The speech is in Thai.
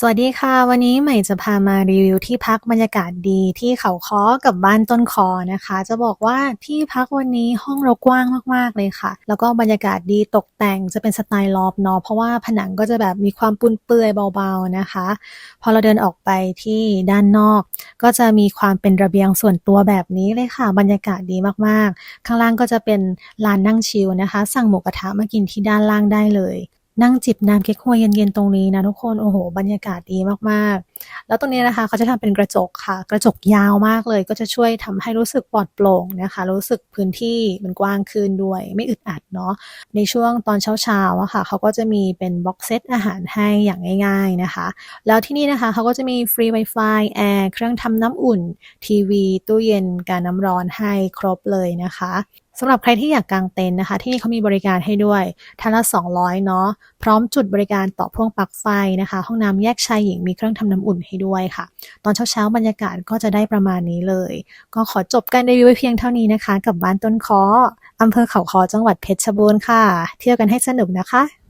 สวัสดีค่ะ วันนี้ใหม่จะพามารีวิวที่พักบรรยากาศดีที่เขาค้อกับบ้านต้นคอนะคะ จะบอกว่าที่พักวันนี้ห้องเรากว้างมากๆเลยค่ะ แล้วก็บรรยากาศดีตกแต่งจะเป็นสไตล์ลอฟเนาะเพราะว่าผนังก็จะแบบมีความปุนเปื่อยเบาๆนะคะ พอเราเดินออกไปที่ด้านนอก ก็จะมีความเป็นระเบียงส่วนตัวแบบนี้เลยค่ะ บรรยากาศดีมากๆ ข้างล่างก็จะเป็นลานนั่งชิลนะคะ สั่งหมูกระทะมากินที่ด้านล่างได้เลย นั่งจิบน้ำเก๊กฮวยเย็นๆตรงนี้นะทุกคนโอ้โห บรรยากาศดีมากๆ แล้วตรงนี้นะคะเขาจะทำเป็นกระจกค่ะ กระจกยาวมากเลย ก็จะช่วยทำให้รู้สึกปลอดโปร่งนะคะ รู้สึกพื้นที่มันกว้างขึ้นด้วย ไม่อึดอัดเนาะในช่วงตอนเช้าๆอะค่ะเขาก็จะมีเป็นบ็อกเซตอาหารให้อย่างง่ายๆนะคะ แล้วที่นี่นะคะเขาก็จะมีฟรี Wi-Fi แอร์เครื่องทำน้ำอุ่น ทีวี ตู้เย็นการน้ำร้อนให้ครบเลยนะคะ สำหรับใครที่อยากกางเต็นท์นะคะ ที่นี่เขามีบริการให้ด้วยท่านละ 200 เนาะพร้อมจุดบริการต่อพ่วงปลั๊กไฟนะคะ ห้องน้ำแยกชายหญิงมีเครื่องทำน้ำอุ่นให้ด้วยค่ะ ตอนเช้าๆบรรยากาศก็จะได้ประมาณนี้เลย ก็ขอจบการรีวิวไว้เพียงเท่านี้นะคะ กับบ้านต้นคออำเภอเขาคอจังหวัดเพชรบูรณ์ค่ะ เที่ยวกันให้สนุกนะคะ